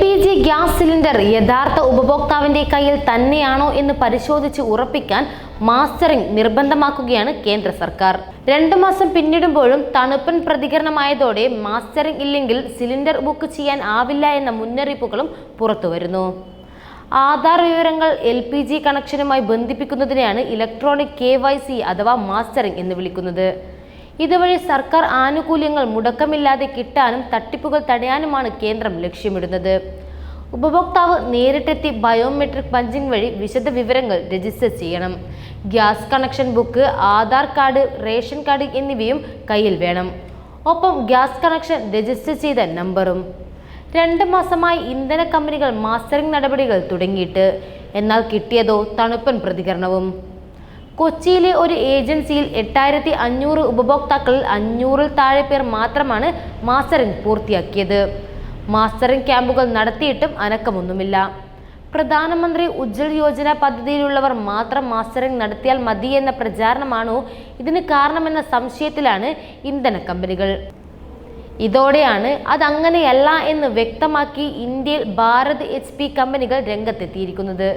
P G gas cylinder യഥാർത്ഥ ഉപഭോക്താവിന്റെ കയ്യിൽ തന്നെയാണോ എന്ന് പരിശോധിച്ച് ഉറപ്പിക്കാൻ മാസ്റ്ററിംഗ് നിർബന്ധമാക്കുകയാണ് കേന്ദ്ര സർക്കാർ. രണ്ടു മാസം പിന്നിടുമ്പോഴും തണുപ്പൻ പ്രതികരണമായതോടെ മാസ്റ്ററിംഗ് ഇല്ലെങ്കിൽ സിലിണ്ടർ ബുക്ക് ചെയ്യാൻ ആവില്ല എന്ന മുന്നറിയിപ്പുകളും പുറത്തുവരുന്നു. ആധാർ വിവരങ്ങൾ എൽ പി ജി കണക്ഷനുമായി ബന്ധിപ്പിക്കുന്നതിനെയാണ് ഇലക്ട്രോണിക് കെ അഥവാ മാസ്റ്ററിംഗ് എന്ന് വിളിക്കുന്നത്. ഇതുവഴി സർക്കാർ ആനുകൂല്യങ്ങൾ മുടക്കമില്ലാതെ കിട്ടാനും തട്ടിപ്പുകൾ തടയാനുമാണ് കേന്ദ്രം ലക്ഷ്യമിടുന്നത്. ഉപഭോക്താവ് നേരിട്ടെത്തി ബയോമെട്രിക് പഞ്ചിംഗ് വഴി വിശദ വിവരങ്ങൾ രജിസ്റ്റർ ചെയ്യണം. Gas connection book Aadhaar card ration card എന്നിവയും കയ്യിൽ വേണം. ഒപ്പം ഗ്യാസ് കണക്ഷൻ രജിസ്റ്റർ ചെയ്ത നമ്പറും. രണ്ട് മാസമായി ഇന്ധന കമ്പനികൾ മാസ്റ്ററിംഗ് നടപടികൾ തുടങ്ങിയിട്ട്. എന്നാൽ കിട്ടിയതോ തണുപ്പൻ പ്രതികരണവും. കൊച്ചിയിലെ ഒരു ഏജൻസിയിൽ എട്ടായിരത്തി അഞ്ഞൂറ് ഉപഭോക്താക്കളിൽ അഞ്ഞൂറിൽ താഴെ പേർ മാത്രമാണ് മാസ്റ്ററിംഗ് പൂർത്തിയാക്കിയത്. മാസ്റ്ററിംഗ് ക്യാമ്പുകൾ നടത്തിയിട്ടും അനക്കമൊന്നുമില്ല. പ്രധാനമന്ത്രി ഉജ്ജൽ യോജന പദ്ധതിയിലുള്ളവർ മാത്രം മാസ്റ്ററിംഗ് നടത്തിയാൽ എന്ന പ്രചാരണമാണോ ഇതിന് കാരണമെന്ന സംശയത്തിലാണ് ഇന്ധന കമ്പനികൾ. ഇതോടെയാണ് അതങ്ങനെയല്ല എന്ന് വ്യക്തമാക്കി ഇന്ത്യയിൽ ഭാരത് എച്ച് കമ്പനികൾ രംഗത്തെത്തിയിരിക്കുന്നത്.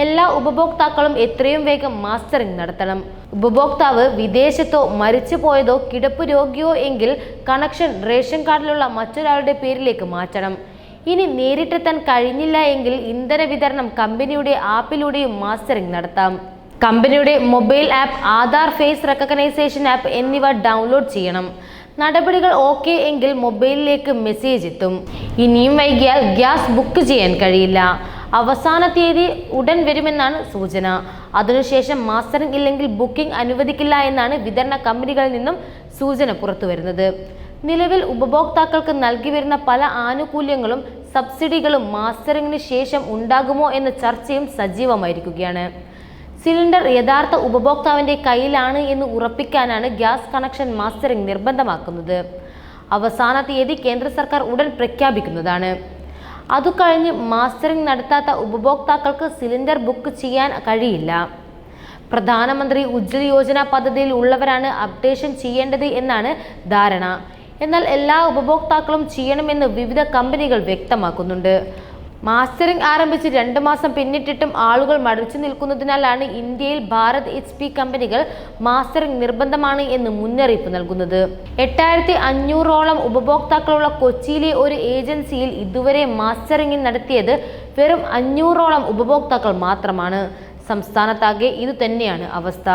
എല്ലാ ഉപഭോക്താക്കളും എത്രയും വേഗം മാസ്റ്ററിംഗ് നടത്തണം. ഉപഭോക്താവ് വിദേശത്തോ മരിച്ചു പോയതോ കിടപ്പ് രോഗിയോ എങ്കിൽ കണക്ഷൻ റേഷൻ കാർഡിലുള്ള മറ്റൊരാളുടെ പേരിലേക്ക് മാറ്റണം. ഇനി നേരിട്ടെത്താൻ കഴിഞ്ഞില്ല എങ്കിൽ ഇന്ധന വിതരണം കമ്പനിയുടെ ആപ്പിലൂടെയും മാസ്റ്ററിംഗ് നടത്താം. കമ്പനിയുടെ mobile app Aadhaar face recognition app എന്നിവ ഡൗൺലോഡ് ചെയ്യണം. നടപടികൾ ഓക്കെ എങ്കിൽ മൊബൈലിലേക്ക് മെസ്സേജ് എത്തും. ഇനിയും വൈകിയാൽ ഗ്യാസ് ബുക്ക് ചെയ്യാൻ കഴിയില്ല. അവസാന തീയതി ഉടൻ വരുമെന്നാണ് സൂചന. അതിനുശേഷം മാസ്റ്ററിംഗ് ഇല്ലെങ്കിൽ ബുക്കിംഗ് അനുവദിക്കില്ല എന്നാണ് വിതരണ കമ്പനികളിൽ നിന്നും സൂചന പുറത്തു വരുന്നത് നിലവിൽ ഉപഭോക്താക്കൾക്ക് നൽകി വരുന്ന പല ആനുകൂല്യങ്ങളും സബ്സിഡികളും മാസ്റ്ററിംഗിന് ശേഷം ഉണ്ടാകുമോ എന്ന ചർച്ചയും സജീവമായിരിക്കുകയാണ്. സിലിണ്ടർ യഥാർത്ഥ ഉപഭോക്താവിന്റെ കയ്യിലാണ് എന്ന് ഉറപ്പിക്കാനാണ് ഗ്യാസ് കണക്ഷൻ മാസ്റ്ററിംഗ് നിർബന്ധമാക്കുന്നത്. അവസാന തീയതി കേന്ദ്ര സർക്കാർ ഉടൻ പ്രഖ്യാപിക്കുന്നതാണ്. അതു കഴിഞ്ഞ് മാസ്റ്ററിംഗ് നടത്താത്ത ഉപഭോക്താക്കൾക്ക് സിലിണ്ടർ ബുക്ക് ചെയ്യാൻ കഴിയില്ല. പ്രധാനമന്ത്രി ഉജ്ജ്വല യോജന പദ്ധതിയിൽ ഉള്ളവരാണ് അപ്ഡേഷൻ ചെയ്യേണ്ടത് എന്നാണ് ധാരണ. എന്നാൽ എല്ലാ ഉപഭോക്താക്കളും ചെയ്യണമെന്ന് വിവിധ കമ്പനികൾ വ്യക്തമാക്കുന്നുണ്ട്. മാസ്റ്ററിംഗ് ആരംഭിച്ച് രണ്ട് മാസം പിന്നിട്ടിട്ടും ആളുകൾ മടിച്ചു നിൽക്കുന്നതിനാലാണ് ഇന്ത്യയിൽ ഭാരത് എച്ച് പി കമ്പനികൾ മാസ്റ്ററിംഗ് നിർബന്ധമാണ് എന്ന് മുന്നറിയിപ്പ് നൽകുന്നത്. എട്ടായിരത്തി അഞ്ഞൂറോളം ഉപഭോക്താക്കളുള്ള കൊച്ചിയിലെ ഒരു ഏജൻസിയിൽ ഇതുവരെ മാസ്റ്ററിംഗ് നടത്തിയത് വെറും അഞ്ഞൂറോളം ഉപഭോക്താക്കൾ മാത്രമാണ്. സംസ്ഥാനത്താകെ ഇതുതന്നെയാണ് അവസ്ഥ.